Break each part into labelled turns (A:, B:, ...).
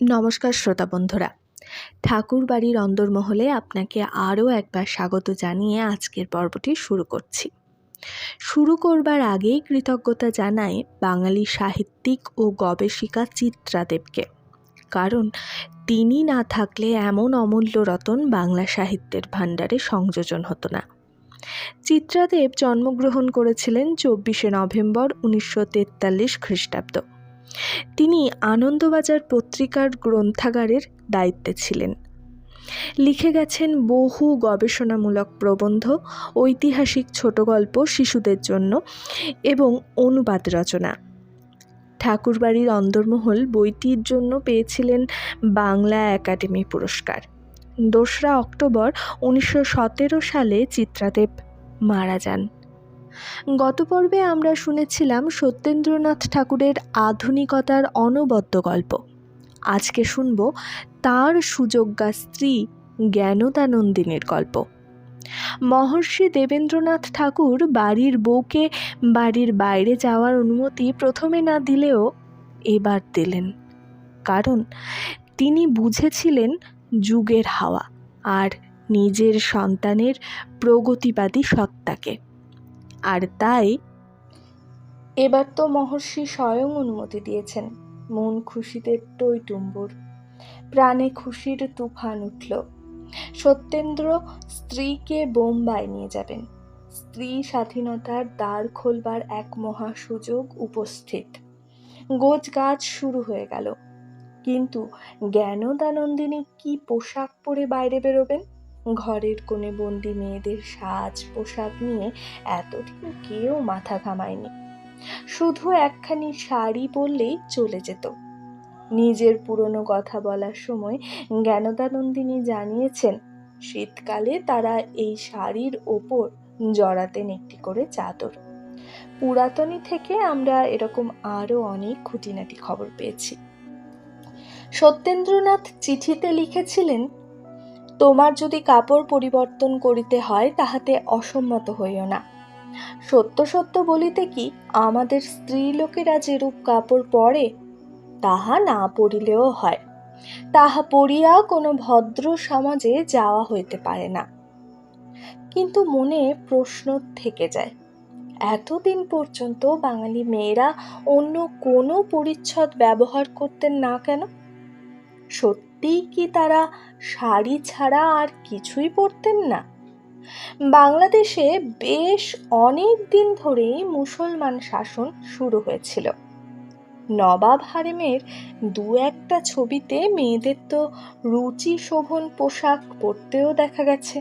A: নমস্কার শ্রোতা বন্ধুরা। ঠাকুর বাড়ির অন্দরমহলে আপনাকে আরও একবার স্বাগত জানিয়ে আজকের পর্বটি শুরু করছি। শুরু করবার আগেই কৃতজ্ঞতা জানাই বাঙালি সাহিত্যিক ও গবেষিকা চিত্রা দেবকে কারণ তিনি না থাকলে এমন অমূল্য রতন বাংলা সাহিত্যের ভাণ্ডারে সংযোজন হতো না। চিত্রাদেব জন্মগ্রহণ করেছিলেন চব্বিশে নভেম্বর উনিশশো তেতাল্লিশ খ্রিস্টাব্দ। তিনি আনন্দবাজার পত্রিকার গ্রন্থাগারের দায়িত্বে ছিলেন। লিখে গেছেন বহু গবেষণামূলক প্রবন্ধ, ঐতিহাসিক ছোট গল্প শিশুদের জন্য এবং অনুবাদ রচনা। ঠাকুরবাড়ির অন্দরমহল বইটির জন্য পেয়েছিলেন বাংলা একাডেমি পুরস্কার। দোসরা অক্টোবর উনিশশো সতেরো সালে চিত্রাদেব মারা যান। গত পর্বে আমরা শুনেছিলাম সত্যেন্দ্রনাথ ঠাকুরের আধুনিকতার অনবদ্য গল্প। আজকে শুনব তার সুযোগ্যা স্ত্রী জ্ঞানদানন্দিনীর গল্প। মহর্ষি দেবেন্দ্রনাথ ঠাকুর বাড়ির বউকে বাড়ির বাইরে যাওয়ার অনুমতি প্রথমে না দিলেও এবার দিলেন। কারণ তিনি বুঝেছিলেন যুগের হাওয়া আর নিজের সন্তানের প্রগতিবাদী সত্তাকে। আর তাই এবার তো মহর্ষি স্বয়ং অনুমতি দিয়েছেন। মন খুশিতে টইটুম্বুর প্রাণে খুশির তুফান উঠল। সত্যেন্দ্র স্ত্রীকে বোম্বাই নিয়ে যাবেন। স্ত্রী স্বাধীনতার দ্বার খোলবার এক মহা সুযোগ উপস্থিত। গোজ গাছ শুরু হয়ে গেল। কিন্তু জ্ঞানদানন্দিনী কি পোশাক পরে বাইরে বেরোবেন? ঘরের কোণে বন্দি মেয়েদের সাজ পোশাক নিয়ে এতদিন কেউ মাথা ঘামায়নি। শুধু একখানি শাড়ি পরলেই চলে যেত। নিজের পুরনো কথা বলার সময় জ্ঞানদানন্দিনী জানিয়েছেন, শীতকালে তারা এই শাড়ির ওপর জড়াতেন একটি করে চাদর। পুরাতনী থেকে আমরা এরকম আরও অনেক খুঁটিনাটি খবর পেয়েছি। সত্যেন্দ্রনাথ চিঠিতে লিখেছিলেন তোমার যদি কাপড় পরিবর্তন করিতে হয়, তাহাতে অসম্মত হইও না। সত্য সত্য বলিতে কি, আমাদের স্ত্রী লোকেরা যেরূপ কাপড় পরে, তাহা না পরিলেও হয়। তাহা পরিয়া কোনো ভদ্র সমাজে যাওয়া হইতে পারে না। কিন্তু মনে প্রশ্ন থেকে যায়, এতদিন পর্যন্ত বাঙালি মেয়েরা অন্য কোনো পরিচ্ছদ ব্যবহার করতেন না কেন? সত্যিই কি তারা শাড়ি ছাড়া আর কিছুই পরতেন না। বাংলাদেশে বেশ অনেক দিন ধরেই মুসলমান শাসন শুরু হয়েছিল। নবাব হারেমের দু একটা ছবিতে মেয়েদের তো রুচি শোভন পোশাক পরতেও দেখা গেছে।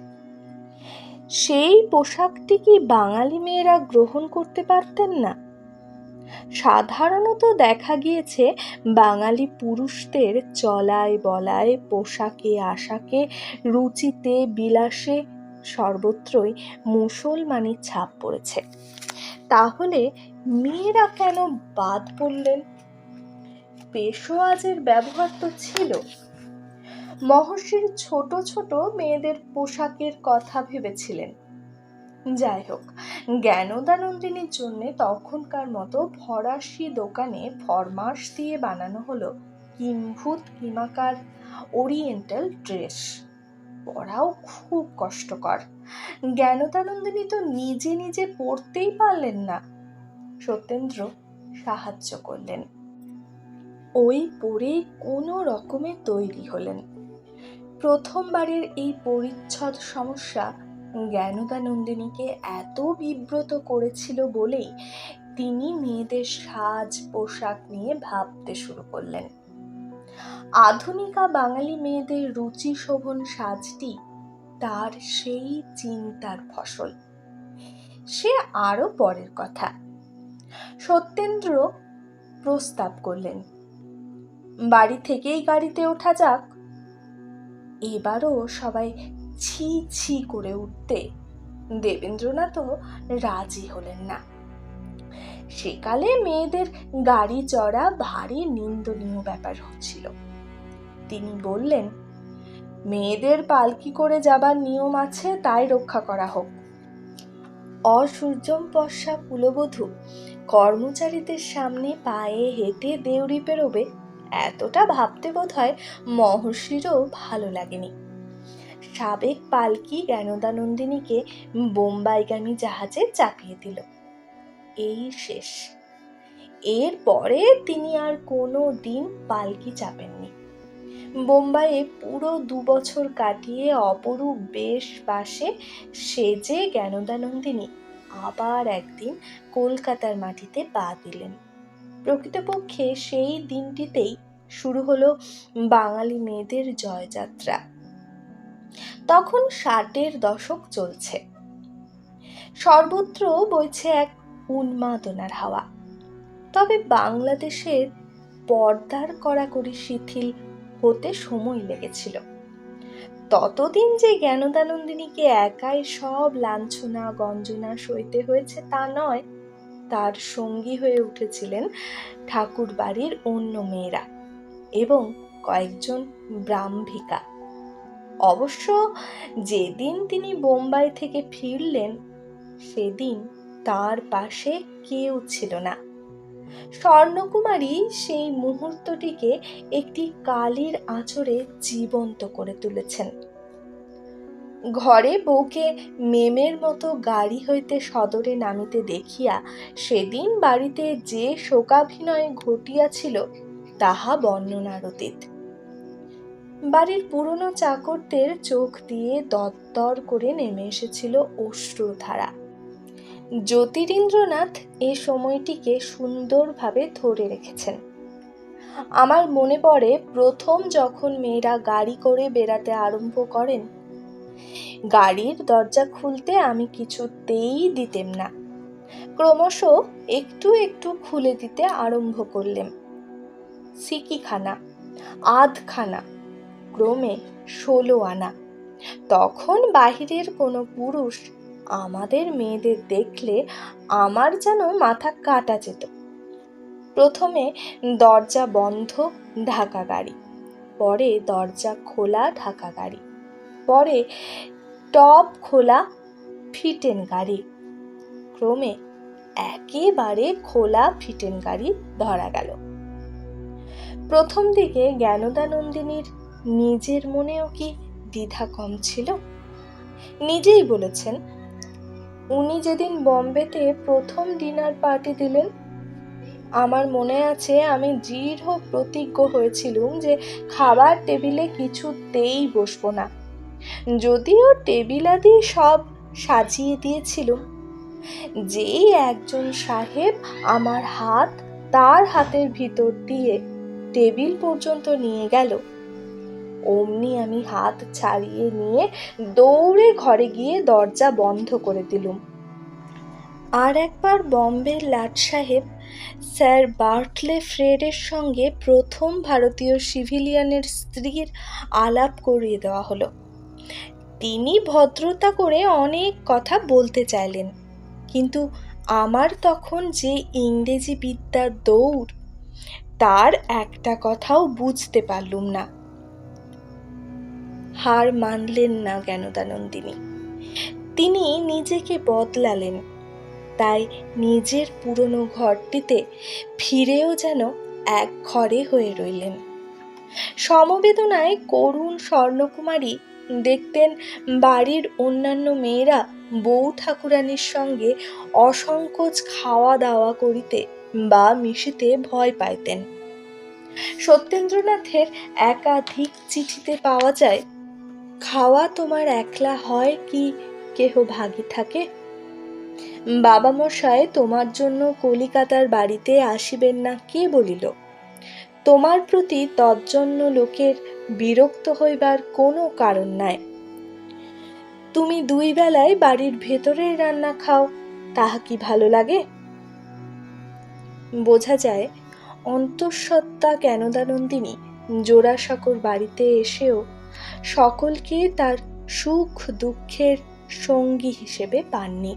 A: সেই পোশাকটি কি বাঙালি মেয়েরা গ্রহণ করতে পারতেন না? সাধারণত দেখা গিয়েছে বাঙালি পুরুষদের চলায় বলায়, পোশাকে, আশাকে, রুচিতে, বিলাসে সর্বত্রই মুসলমানি ছাপ পড়েছে। তাহলে মেয়েরা কেন বাদ পড়লেন? পেশোয়াজের ব্যবহার তো ছিল। মহর্ষির ছোট ছোট মেয়েদের পোশাকের কথা ভেবেছিলেন। যাই হোক জ্ঞানদানন্দিনীর জন্য তখনকার মতো ফরাসি দোকানে ফরমাস দিয়ে বানানো হলো কিম্ভূত কিমাকার ওরিয়েন্টাল ড্রেস। পড়াও খুব কষ্টকর। জ্ঞানদানন্দিনী তো নিজে নিজে পড়তেই পারলেন না। সত্যেন্দ্র সাহায্য করলেন। ওই পরে কোনো রকমে তৈরি হলেন। প্রথমবারের এই পরিচ্ছদ সমস্যা জ্ঞানদানন্দিনীকে এত বিব্রত করেছিল বলেই তিনি মেয়েদের সাজ পোশাক নিয়ে ভাবতে শুরু করলেন। আধুনিকা বাঙালি মেয়েদের রুচি শোভন সাজটি তার সেই চিন্তার ফসল। সে আরও পরের কথা। সত্যেন্দ্র প্রস্তাব করলেন, বাড়ি থেকেই গাড়িতে ওঠা যাক। এবারও সবাই ছি ছি করে উঠতে দেবেন্দ্রনাথও রাজি হলেন না। সেকালে মেয়েদের গাড়ি চড়া ভারী নিন্দনীয় ব্যাপার হচ্ছিল। তিনি বললেন, মেয়েদের পালকি করে যাবার নিয়ম আছে, তাই রক্ষা করা হোক। অসূর্যম পশ্চা কুলবধূ, কর্মচারীদের সামনে পায়ে হেঁটে দেউড়ি পেরোবে, এতটা ভাবতে বোধ হয় মহর্ষিরও ভালো লাগেনি। সাবেক পালকি জ্ঞানদানন্দিনীকে বোম্বাইগামী জাহাজে চাপিয়ে দিল। এই শেষ। এরপরে তিনি আর কোনো দিন পালকি চাপেননি। বোম্বাইয়ে পুরো দু বছর কাটিয়ে অপরূপ বেশ পাশে সেজে জ্ঞানদানন্দিনী আবার একদিন কলকাতার মাটিতে পা দিলেন। প্রকৃতপক্ষে সেই দিনটিতেই শুরু হলো বাঙালি মেয়েদের জয়যাত্রা। তখন ষাটের দশক চলছে। সর্বত্র বইছে এক উন্মাদনার হাওয়া। তবে বাংলাদেশের পর্দার কড়াকড়ি শিথিল হতে সময় লেগেছিল। ততদিন যে জ্ঞানদানন্দিনীকে একাই সব লাঞ্ছনা, গঞ্জনা সইতে হয়েছে তা নয়, তার সঙ্গী হয়ে উঠেছিলেন ঠাকুর বাড়ির অন্য মেয়েরা এবং কয়েকজন ব্রাহ্মিকা। অবশ্য যেদিন তিনি বোম্বাই থেকে ফিরলেন, সেদিন তার পাশে কেউ ছিল না। স্বর্ণকুমারী সেই মুহূর্তটিকে একটি কালির আঁচড়ে জীবন্ত করে তুলেছেন। ঘরে বউকে মেমের মতো গাড়ি হইতে সদরে নামিতে দেখিয়া সেদিন বাড়িতে যে শোকাভিনয় ঘটিয়াছিল, তাহা বর্ণনার অতীত বাড়ির পুরনো চাকরদের চোখ দিয়ে দত্তর করে নেমে এসেছিল অশ্রুধারা জ্যোতিরিন্দ্রনাথ এ সময়টিকে সুন্দরভাবে ধরে রেখেছেন। আমার মনে পড়ে প্রথম যখন মেয়েরা গাড়ি করে বেড়াতে আরম্ভ করেন, গাড়ির দরজা খুলতে আমি কিছুতেই দিতেম না। ক্রমশ একটু একটু খুলে দিতে আরম্ভ করলেম। সিকিখানা, আধখানা ক্রমে ষোলো আনা। তখন বাহিরের কোনো পুরুষ আমাদের মেয়েদের দেখলে আমার যেন মাথা কাটা যেত। প্রথমে দরজা বন্ধ, ঢাকা গাড়ি। পরে দরজা খোলা, ঢাকা গাড়ি। পরে টপ খোলা, ফিটেন গাড়ি। ক্রমে একেবারে খোলা, ফিটেন গাড়ি ধরা গেল। প্রথম দিকে জ্ঞানদানন্দিনীর নিজের মনেও কি দ্বিধা কম ছিল? নিজেই বলেছেন, উনি যেদিন বম্বেতে প্রথম ডিনার পার্টি দিলেন, আমার মনে আছে আমি দৃঢ় প্রতিজ্ঞ হয়েছিলুম যে খাবার টেবিলে কিছুতেই বসবো না। যদিও টেবিলাদি সব সাজিয়ে দিয়েছিলুম, যেই একজন সাহেব আমার হাত তার হাতের ভিতর দিয়ে টেবিল পর্যন্ত নিয়ে গেল। অমনি আমি হাত ছাড়িয়ে নিয়ে দৌড়ে ঘরে গিয়ে দরজা বন্ধ করে দিলুম। আর একবার বম্বের লাট সাহেব, স্যার বার্টলে ফ্রেডের সঙ্গে প্রথম ভারতীয় সিভিলিয়ানের স্ত্রীর আলাপ করিয়ে দেওয়া হলো। তিনি ভদ্রতা করে অনেক কথা বলতে চাইলেন, কিন্তু আমার তখন যে ইংরেজি বিদ্যার দৌড়, তার একটা কথাও বুঝতে পারলুম না। হার মানলেন না জ্ঞানদানন্দিনী তিনি নিজেকে বদলালেন। তাই নিজের পুরনো ঘরটিতে ফিরেও যেন এক ঘরে হয়ে রইলেন। সমবেদনায় করুণ স্বর্ণকুমারী দেখতেন বাড়ির অন্যান্য মেয়েরা বউ ঠাকুরানীর সঙ্গে অসংকোচ খাওয়া দাওয়া করিতে বা মিশিতে ভয় পাইতেন। সত্যেন্দ্রনাথের একাধিক চিঠিতে পাওয়া যায় খাওয়া তোমার একলা হয় কি কেহ ভাগী থাকে? বাবা মশাই তোমার জন্য কলিকাতার বাড়িতে আসিবেন না কে বলিল? তোমার প্রতি তজ্জন্য লোকের বিরক্ত হইবার কোনো কারণ নাই। তুমি দুই বেলায় বাড়ির ভেতরেই রান্না খাও, তাহা কি ভালো লাগে? বোঝা যায়, অন্তঃসত্ত্বা জ্ঞানদানন্দিনী জোড়াসাঁকোর বাড়িতে এসেও সকলকে তার সুখ দুঃখের সঙ্গী হিসেবে পাননি।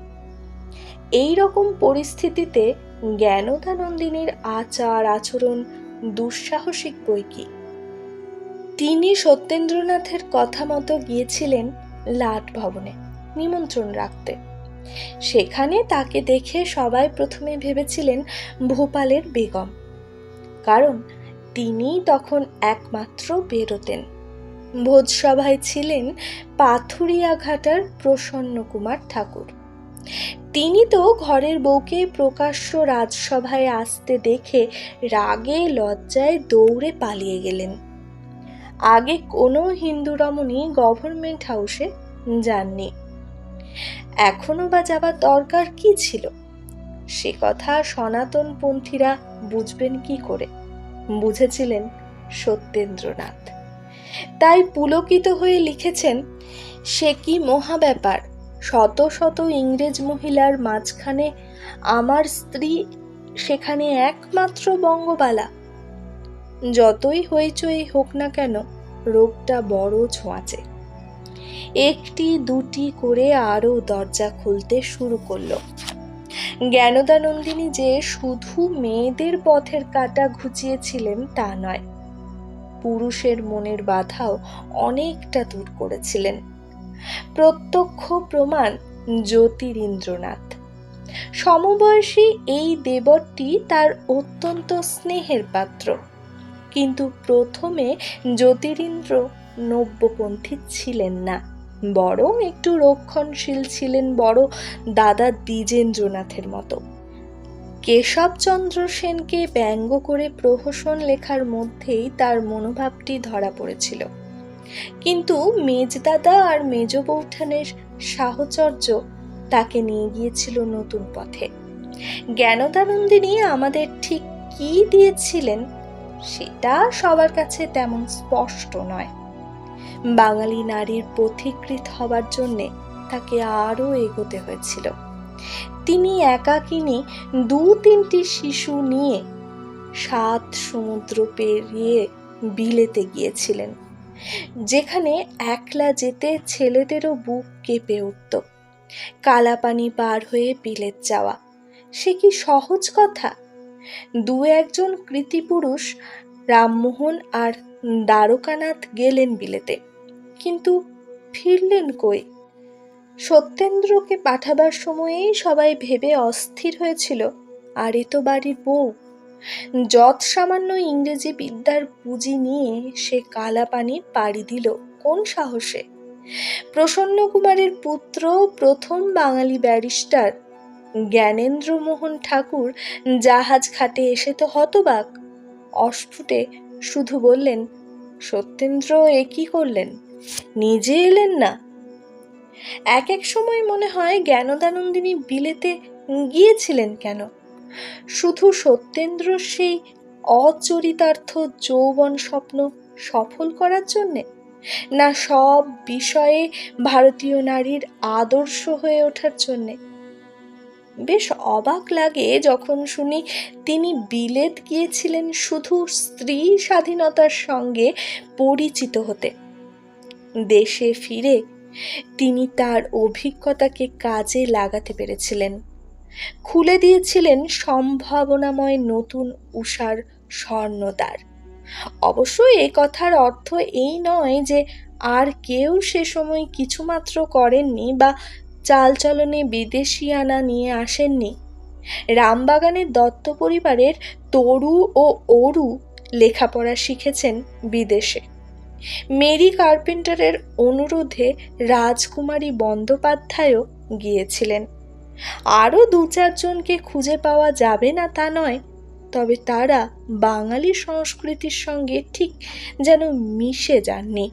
A: এই রকম পরিস্থিতিতে জ্ঞানদানন্দিনীর আচার আচরণ দুঃসাহসিক বই কি? তিনি সত্যেন্দ্রনাথের কথা মতো গিয়েছিলেন লাট ভবনে নিমন্ত্রণ রাখতে। সেখানে তাকে দেখে সবাই প্রথমে ভেবেছিলেন ভোপালের বেগম। কারণ তিনিই তখন একমাত্র বেরোতেন। ভোজসভায় ছিলেন পাথুরিয়াঘাটার প্রসন্ন কুমার ঠাকুর। তিনি তো ঘরের বউকে প্রকাশ্য রাজসভায় আসতে দেখে রাগে লজ্জায় দৌড়ে পালিয়ে গেলেন। আগে কোনো হিন্দু রমণী গভর্নমেন্ট হাউসে যাননি। এখনও বা যাবার দরকার কি ছিল? সে কথা সনাতনপন্থীরা বুঝবেন কি করে? বুঝেছিলেন সত্যেন্দ্রনাথ। তাই পুলকিত হয়ে লিখেছেন, সে কি মহা ব্যাপার, শত শত ইংরেজ মহিলার মাঝখানে আমার স্ত্রী সেখানে একমাত্র বঙ্গবালা। যতই হইচই হোক না কেন, রোগটা বড় ছোঁয়াচে। একটি দুটি করে আরও দরজা খুলতে শুরু করল। জ্ঞানদানন্দিনী যে শুধু মেয়েদের পথের কাটা ঘুচিয়েছিলেন তা নয় পুরুষের মনের বাধাও অনেকটা দূর করেছিলেন। প্রত্যক্ষ প্রমাণ জ্যোতিরিন্দ্রনাথ। সমবয়সী এই দেবরটি তার অত্যন্ত স্নেহের পাত্র। কিন্তু প্রথমে জ্যোতিরিন্দ্র নব্যপন্থী ছিলেন না, বরং একটু রক্ষণশীল ছিলেন বড় দাদা দ্বিজেন্দ্রনাথের মতো। কেশবচন্দ্র সেনকে ব্যঙ্গ করে প্রহসন লেখার মধ্যেই তার মনোভাবটি ধরা পড়েছিল। কিন্তু মেজদাদা আর মেজ বৌঠানের সাহচর্য তাকে নিয়ে গিয়েছিল নতুন পথে। জ্ঞানদানন্দিনী আমাদের ঠিক কি দিয়েছিলেন সেটা সবার কাছে তেমন স্পষ্ট নয়। বাঙালি নারীর পথিকৃত হবার জন্যে তাকে আরও এগোতে হয়েছিল। তিনি একাকিনী দু তিনটি শিশু নিয়ে সাত সমুদ্র পেরিয়ে বিলেতে গিয়েছিলেন, যেখানে একলা যেতে ছেলেদেরও বুক কেঁপে উঠত। কালাপানি পার হয়ে বিলেত যাওয়া, সে কি সহজ কথা? দু একজন কৃতিপুরুষ, রামমোহন আর দ্বারকানাথ গেলেন বিলেতে, কিন্তু ফিরলেন কই? সত্যেন্দ্রকে পাঠাবার সময়েই সবাই ভেবে অস্থির হয়েছিল আর এ তো বাড়ির বউ। যৎ সামান্য ইংরেজি বিদ্যার পুঁজি নিয়ে সে কালাপানি পাড়ি দিল, কোন সাহসে? প্রসন্ন কুমারের পুত্র প্রথম বাঙালি ব্যারিস্টার জ্ঞানেন্দ্র মোহন ঠাকুর জাহাজ খাটে এসে তো হতবাক। অস্ফুটে শুধু বললেন, সত্যেন্দ্র, এ কি করলেন? নিজে এলেন না? এক এক সময় মনে হয় জ্ঞানদানন্দিনী বিলেতে গিয়েছিলেন কেন? শুধু সত্যেন্দ্র সেই অচরিতার্থ যৌবন স্বপ্ন সফল করার জন্যে? না সব বিষয়ে ভারতীয় নারীর আদর্শ হয়ে ওঠার জন্যে? বেশ অবাক লাগে যখন শুনি তিনি বিলেত গিয়েছিলেন শুধু স্ত্রী স্বাধীনতার সঙ্গে পরিচিত হতে। দেশে ফিরে তিনি তার অভিজ্ঞতাকে কাজে লাগাতে পেরেছিলেন। খুলে দিয়েছিলেন সম্ভাবনাময় নতুন উষার স্বর্ণদ্বার অবশ্য এ কথার অর্থ এই নয় যে আর কেউ সে সময় কিছুমাত্র করেননি বা চালচলনে বিদেশিয়ানা নিয়ে আসেননি। রামবাগানের দত্ত পরিবারের তরু ও অরু লেখাপড়া শিখেছেন বিদেশে। মেরি কার্পেন্টারের অনুরোধে রাজকুমারী বন্দ্যোপাধ্যায়ও গিয়েছিলেন। আরও দু চারজনকে খুঁজে পাওয়া যাবে না তা নয়, তবে তারা বাঙালি সংস্কৃতির সঙ্গে ঠিক যেন মিশে যাননি।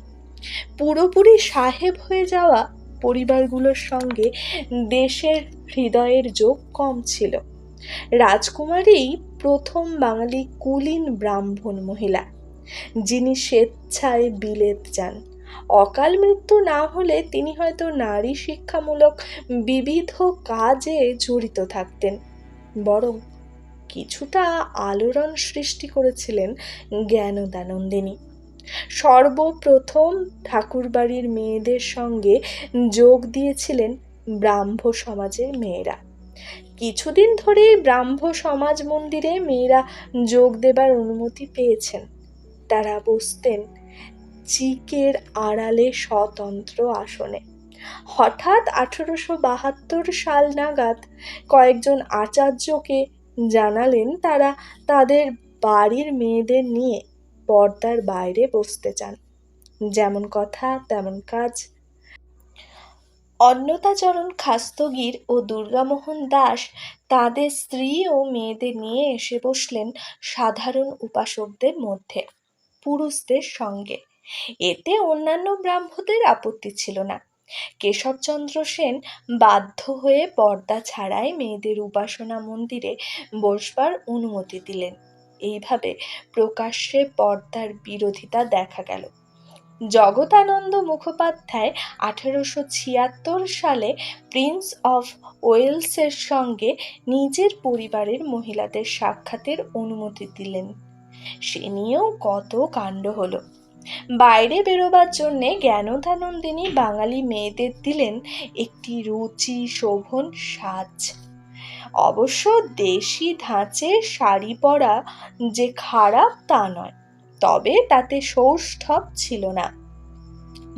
A: পুরোপুরি সাহেব হয়ে যাওয়া পরিবারগুলোর সঙ্গে দেশের হৃদয়ের যোগ কম ছিল। রাজকুমারী প্রথম বাঙালি কুলীন ব্রাহ্মণ মহিলা। যিনি স্বেচ্ছায় বিলেত যান। অকাল মৃত্যু না হলে তিনি হয়তো নারী শিক্ষামূলক বিবিধ কাজে জড়িত থাকতেন। বরং কিছুটা আলোড়ন সৃষ্টি করেছিলেন জ্ঞানদানন্দিনী। সর্বপ্রথম ঠাকুরবাড়ির মেয়েদের সঙ্গে যোগ দিয়েছিলেন ব্রাহ্ম সমাজের মেয়েরা। কিছুদিন ধরেই ব্রাহ্ম সমাজ মন্দিরে মেয়েরা যোগ দেবার অনুমতি পেয়েছেন। তারা বসতেন চিকের আড়ালে স্বতন্ত্র আসনে। হঠাৎ আঠেরোশো বাহাত্তর সাল নাগাদ কয়েকজন আচার্যকে জানালেন তারা তাদের বাড়ির মেয়েদের নিয়ে পর্দার বাইরে বসতে চান। যেমন কথা, তেমন কাজ। অন্নতাচরণ খাস্তগীর ও দুর্গামোহন দাস তাদের স্ত্রী ও মেয়েদের নিয়ে এসে বসলেন সাধারণ উপাসকদের মধ্যে। পুরুষদের সঙ্গে। এতে অন্যান্য ব্রাহ্মদের আপত্তি ছিল না। কেশবচন্দ্র সেন বাধ্য হয়ে পর্দা ছাড়াই মেয়েদের উপাসনা মন্দিরে বসবার অনুমতি দিলেন। এইভাবে প্রকাশ্যে পর্দার বিরোধিতা দেখা গেল। জগতানন্দ মুখোপাধ্যায় আঠেরোশো ছিয়াত্তর সালে প্রিন্স অফ ওয়েলসের সঙ্গে নিজের পরিবারের মহিলাদের সাক্ষাতের অনুমতি দিলেন। সে নিয়েও কত কাণ্ড হলো। বাইরে বেরোবার জন্যে জ্ঞানদানন্দিনী বাঙালি মেয়েদের দিলেন একটি রুচি শোভন সাজ। অবশ্য দেশি ধাঁচে শাড়ি পরা যে খারাপ তা নয়, তবে তাতে সৌষ্ঠব ছিল না।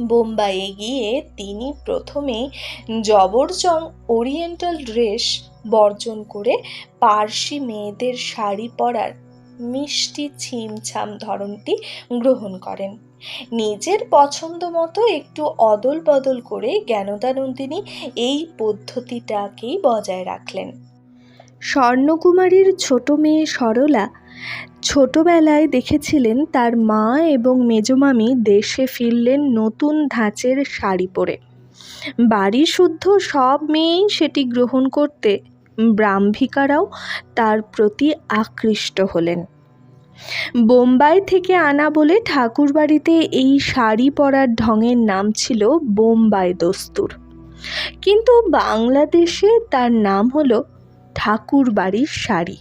A: বোম্বাইয়ে গিয়ে তিনি প্রথমে জবরজং ওরিয়েন্টাল ড্রেস বর্জন করে পার্সি মেয়েদের শাড়ি পরার মিষ্টি ছিমছাম ধরনটি গ্রহণ করেন। নিজের পছন্দ মতো একটু অদল বদল করে জ্ঞানদানন্দিনী এই পদ্ধতিটাকেই বজায় রাখলেন। স্বর্ণকুমারীর ছোট মেয়ে সরলা ছোটবেলায় দেখেছিলেন তার মা এবং মেজমামি দেশে ফিরলেন নতুন ধাঁচের শাড়ি পরে। বাড়ি শুদ্ধ সব মেয়েই সেটি গ্রহণ করতে ব্রাহ্মিকারাও তার প্রতি আকৃষ্ট হলেন। বোম্বাই থেকে আনা বলে ঠাকুরবাড়িতে এই শাড়ি পরার ঢঙের নাম ছিল বোম্বাই দস্তুর। কিন্তু বাংলাদেশে তার নাম হলো ঠাকুরবাড়ির শাড়ি।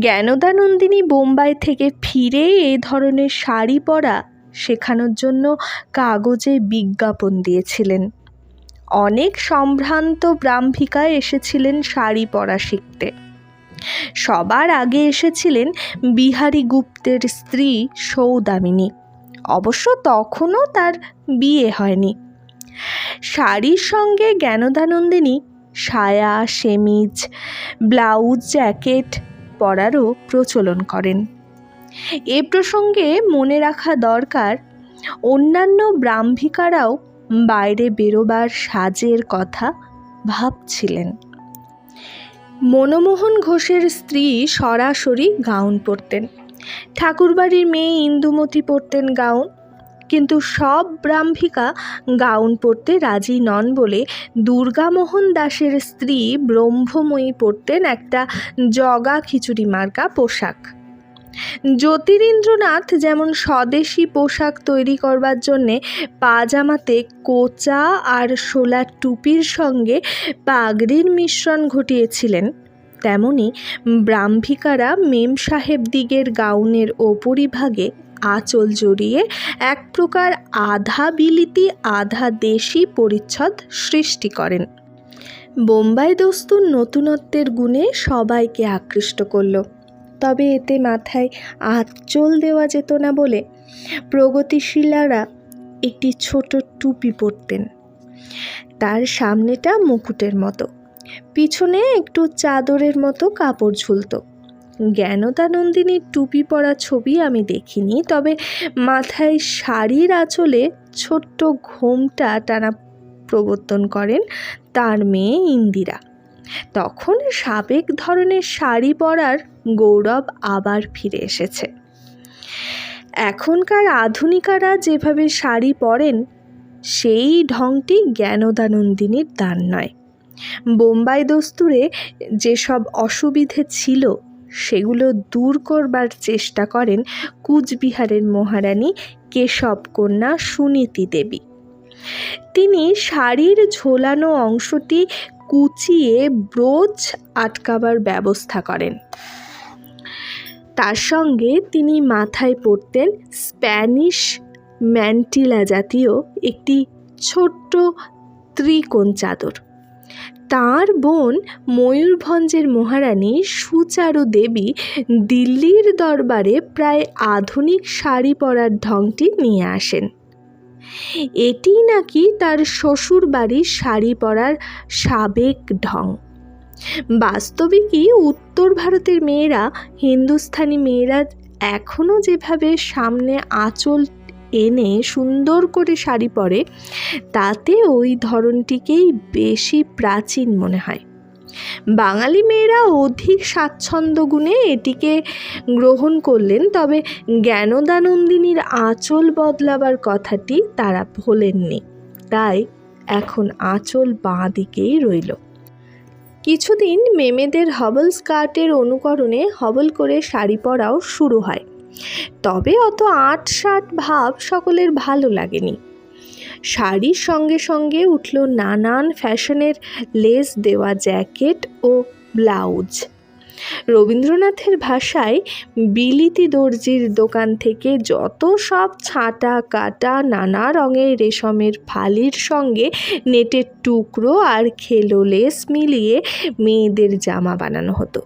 A: জ্ঞানদানন্দিনী বোম্বাই থেকে ফিরে এ ধরনের শাড়ি পরা শেখানোর জন্য কাগজে বিজ্ঞাপন দিয়েছিলেন। অনেক সম্ভ্রান্ত ব্রাহ্মিকা এসেছিলেন শাড়ি পরা শিখতে। সবার আগে এসেছিলেন বিহারী গুপ্তের স্ত্রী সৌদামিনী। অবশ্য তখনও তার বিয়ে হয়নি। শাড়ির সঙ্গে জ্ঞানদানন্দিনী সায়া, সেমিজ, ব্লাউজ, জ্যাকেট পরারও প্রচলন করেন। এ প্রসঙ্গে মনে রাখা দরকার, অন্যান্য ব্রাহ্মিকারাও বাইরে বেরোবার সাজের কথা ভাবছিলেন। মনমোহন ঘোষের স্ত্রী সরাসরি গাউন পরতেন। ঠাকুরবাড়ির মেয়ে ইন্দুমতি পরতেন গাউন। কিন্তু সব ব্রাহ্মিকা গাউন পরতে রাজি নন বলে দুর্গামোহন দাসের স্ত্রী ব্রহ্মময়ী পরতেন একটা জগা খিচুড়ি মার্কা পোশাক। জ্যোতিরিন্দ্রনাথ যেমন স্বদেশি পোশাক তৈরি করবার জন্যে পাজামাতে কোচা আর শোলার টুপির সঙ্গে পাগড়ির মিশ্রণ ঘটিয়েছিলেন, তেমনি ব্রাহ্মিকারা মেম সাহেব দিগের গাউনের ওপরিভাগে আঁচল জড়িয়ে এক প্রকার আধা বিলিতি, আধা দেশি পরিচ্ছদ সৃষ্টি করেন। বোম্বাই দস্তুর নতুনত্বের গুণে সবাইকে আকৃষ্ট করল। তবে এতে মাথায় আঁচল দেওয়া যেত না বলে প্রগতিশীলারা একটি ছোট টুপি পরতেন। তার সামনেটা মুকুটের মতো, পিছনে একটু চাদরের মতো কাপড় ঝুলত। জ্ঞানদানন্দিনীর টুপি পরা ছবি আমি দেখিনি, তবে মাথায় শাড়ির আঁচলে ছোট্ট ঘোমটা টানা প্রবর্তন করেন তার মেয়ে ইন্দিরা। তখন সাবেক ধরনের শাড়ি পরার গৌরব আবার ফিরে এসেছে। এখনকার আধুনিকারা যেভাবে শাড়ি পরেন, সেই ঢংটি জ্ঞানদানন্দিনীর দান নয়। বোম্বাই দস্তুরে যেসব অসুবিধে ছিল, সেগুলো দূর করবার চেষ্টা করেন কুচবিহারের মহারানী কেশব কন্যা সুনীতি দেবী। তিনি শাড়ির ঝোলানো অংশটি কুচিয়ে ব্রোচ আটকাবার ব্যবস্থা করেন। তার সঙ্গে তিনি মাথায় পরতেন স্প্যানিশ ম্যান্টিলা জাতীয় একটি ছোট্ট ত্রিকোণ চাদর। তাঁর বোন ময়ূরভঞ্জের মহারানী সুচারু দেবী দিল্লির দরবারে প্রায় আধুনিক শাড়ি পরার ঢংটি নিয়ে আসেন। এটি নাকি তার শ্বশুর বাড়ির শাড়ি পরার সাবেক ঢং। বাস্তবিকই উত্তর ভারতের মেয়েরা, হিন্দুস্থানি মেয়েরা এখনও যেভাবে সামনে আঁচল এনে সুন্দর করে শাড়ি পরে, তাতে ওই ধরনটিকেই বেশি প্রাচীন মনে হয়। বাঙালি মেয়েরা অধিক স্বাচ্ছন্দ্য গুণে এটিকে গ্রহণ করলেন, তবে জ্ঞানদানন্দিনীর আঁচল বদলাবার কথাটি তারা ভোলেননি। তাই এখন আঁচল বাঁ দিকেই রইল। কিছুদিন মেমেদের হবল স্কার্টের অনুকরণে হবল করে শাড়ি পরাও শুরু হয়। তবে অত আট ষাট ভাব সকলের ভালো লাগেনি। শাড়ির সঙ্গে সঙ্গে উঠল নানান ফ্যাশনের লেস দেওয়া জ্যাকেট ও ব্লাউজ। রবীন্দ্রনাথের ভাষায় বিলিতি দর্জির দোকান থেকে যত সব ছাঁটা কাটা নানা রঙের রেশমের ফালির সঙ্গে নেটের টুকরো আর খেলো লেস মিলিয়ে মেয়েদের জামা বানানো হতো।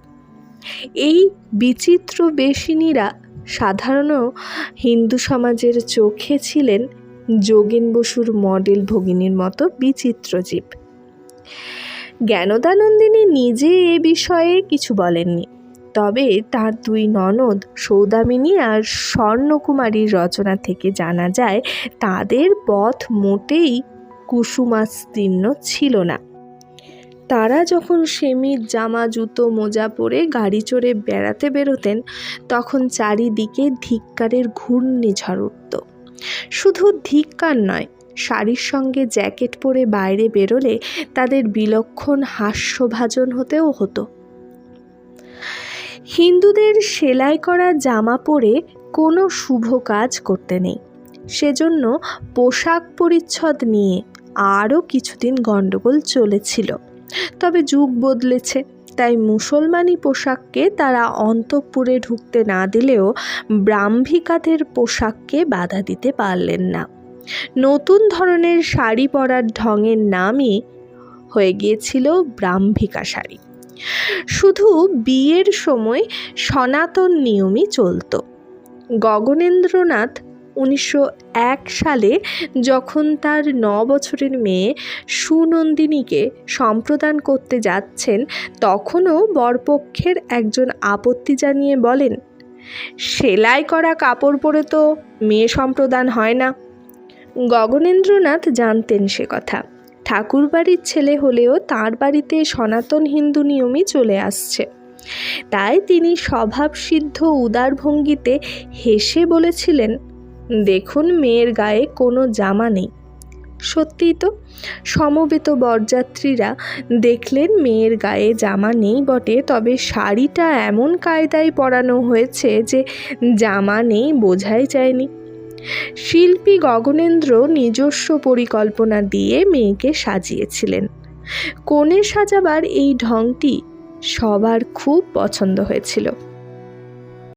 A: এই বিচিত্র বেশিনীরা সাধারণ হিন্দু সমাজের চোখে ছিলেন যোগেন বসুর মডেল ভগিনীর মতো বিচিত্র জীব। জ্ঞানদানন্দিনী নিজে এ বিষয়ে কিছু বলেননি। তবে তার দুই ননদ সৌদামিনী আর স্বর্ণকুমারীর রচনা থেকে জানা যায়, তাদের পথ মোটেই কুসুমাস্তীর্ণ ছিল না। তারা যখন সেমির জামা, জুতো, মোজা পরে গাড়ি চড়ে বেড়াতে বেরোতেন, তখন চারিদিকে ধিক্কারের ঘূর্ণিঝড় উঠত। শুধু ধিক্কার নয়, শাড়ির সঙ্গে জ্যাকেট পরে বাইরে বেরোলে তাদের বিলক্ষণ হাস্যভাজন হতেও হতো। হিন্দুদের সেলাই করা জামা পরে কোনো শুভ কাজ করতে নেই। সেজন্য পোশাক পরিচ্ছদ নিয়ে আরও কিছুদিন গণ্ডগোল চলেছিল। তবে যুগ বদলেছে। তাই মুসলমানি পোশাককে তারা অন্তঃপুরে ঢুকতে না দিলেও ব্রাহ্মিকাদের পোশাককে বাধা দিতে পারলেন না। নতুন ধরনের শাড়ি পরার ঢঙের নামই হয়ে গিয়েছিল ব্রাহ্মিকা শাড়ি। শুধু বিয়ের সময় সনাতন নিয়মই চলত। গগনেন্দ্রনাথ উনিশশো এক সালে যখন তার ন বছরের মেয়ে সুনন্দিনীকে সম্প্রদান করতে যাচ্ছেন, তখনও বরপক্ষের একজন আপত্তি জানিয়ে বলেন, সেলাই করা কাপড় পরে তো মেয়ে সম্প্রদান হয় না। গগনেন্দ্রনাথ জানতেন সে কথা। ঠাকুরবাড়ির ছেলে হলেও তার বাড়িতে সনাতন হিন্দু নিয়মই চলে আসছে। তাই তিনি স্বভাবসিদ্ধ উদার ভঙ্গিতে হেসে বলেছিলেন দেখুন মেয়ের গায়ে কোনো জামা নেই। সত্যিই তো, সমবেত বরযাত্রীরা দেখলেন মেয়ের গায়ে জামা নেই বটে, তবে শাড়িটা এমন কায়দায় পরানো হয়েছে যে জামা নেই বোঝাই যায়নি। শিল্পী গগনেন্দ্র নিজস্ব পরিকল্পনা দিয়ে মেয়েকে সাজিয়েছিলেন। কনে সাজাবার এই ঢংটি সবার খুব পছন্দ হয়েছিল।